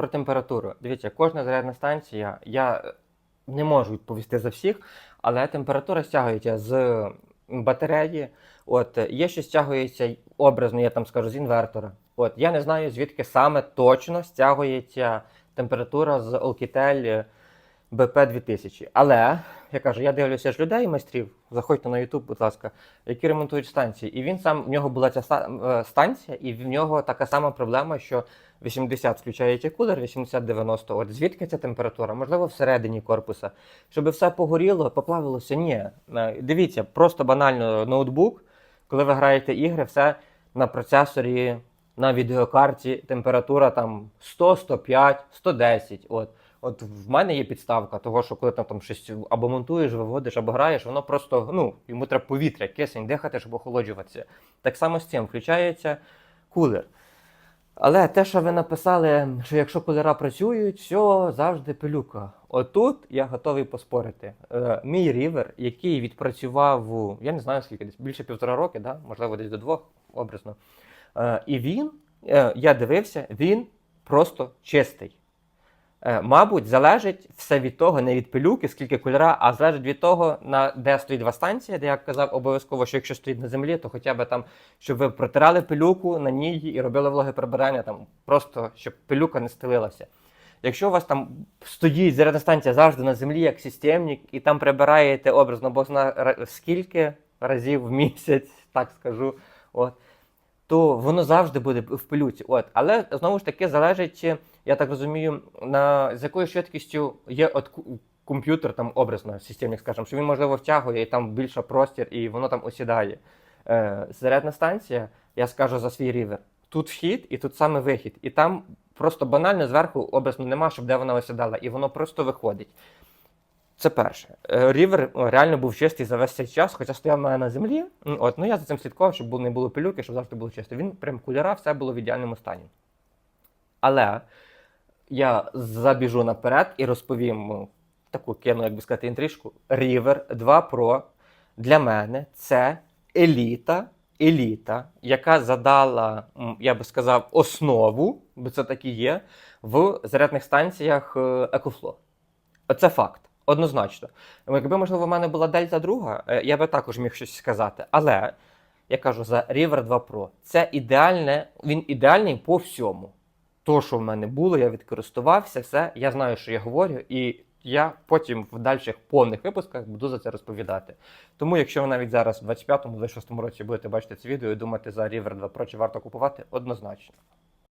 про температуру. Дивіться, кожна зарядна станція, я не можу відповісти за всіх, але температура стягується з батареї. От є, що стягується образно, я там скажу, з інвертора. От я не знаю, звідки саме точно стягується температура з Alcatel BP2000. Але я кажу, я дивлюся ж людей, майстрів. Заходьте на YouTube, будь ласка, які ремонтують станції. І він сам в нього була ця е, станція, і в нього така сама проблема, що 80 включається кулер, 80-90. От звідки ця температура? Можливо, всередині корпуса. Щоб все погоріло, поплавилося? Ні. Е, Дивіться, просто банально ноутбук, коли ви граєте ігри, все на процесорі, на відеокарті, температура там 100, 105, 110. От. От в мене є підставка того, що коли там, там щось або монтуєш, виводиш, або граєш, воно просто ну, йому треба повітря, кисень, дихати, щоб охолоджуватися. Так само з цим включається кулер. Але те, що ви написали, що якщо кулера працюють, все завжди пилюка. Отут я готовий поспорити. Е, мій рівер, який відпрацював, я не знаю скільки, десь більше півтора роки, да? можливо, десь до двох образно. Е, і він, е, я дивився, він просто чистий. Е, Мабуть, залежить все від того, не від пилюки, скільки кольора, а залежить від того, на де стоїть два станція, де я казав обов'язково, що якщо стоїть на землі, то хоча б там, щоб ви протирали пилюку на ній і робили вологе прибирання, там просто щоб пилюка не стелилася. Якщо у вас там стоїть зарядна станція завжди на землі, як системник, і там прибираєте образно, бо зна скільки разів в місяць, так скажу, от, то воно завжди буде в пилюці. От. Але знову ж таки залежить, я так розумію, на з якою швидкістю є от комп'ютер там образно, системник, скажімо, що він можливо втягує і там більше простір, і воно там осідає. Е, зарядна станція, я скажу за свій рівер. Тут вхід і тут саме вихід. І там просто банально зверху образно нема, щоб де вона осідала, і воно просто виходить. Це перше. Е, Рівер реально був чистий за весь цей час, хоча стояв мене на землі. От, ну я за цим слідкував, щоб не було пилюки, щоб завжди було чисто. Він прям кольора, все було в ідеальному стані. Але я забіжу наперед і розповім таку кину, як би сказати, інтрижку. River 2 Pro для мене це еліта, еліта, яка задала, я би сказав, основу, бо це так і є, в зарядних станціях е, EcoFlow. Це факт. Однозначно. Якби, можливо, в мене була Дельта 2, е, я би також міг щось сказати. Але я кажу за River 2 Pro. Це ідеальне, він ідеальний по всьому. То, що в мене було, я відкористувався, все. Я знаю, що я говорю, і я потім в дальших повних випусках буду за це розповідати. Тому, якщо ви навіть зараз, в 25-26 році, будете бачити це відео і думати за River 2 Pro, чи варто купувати, однозначно.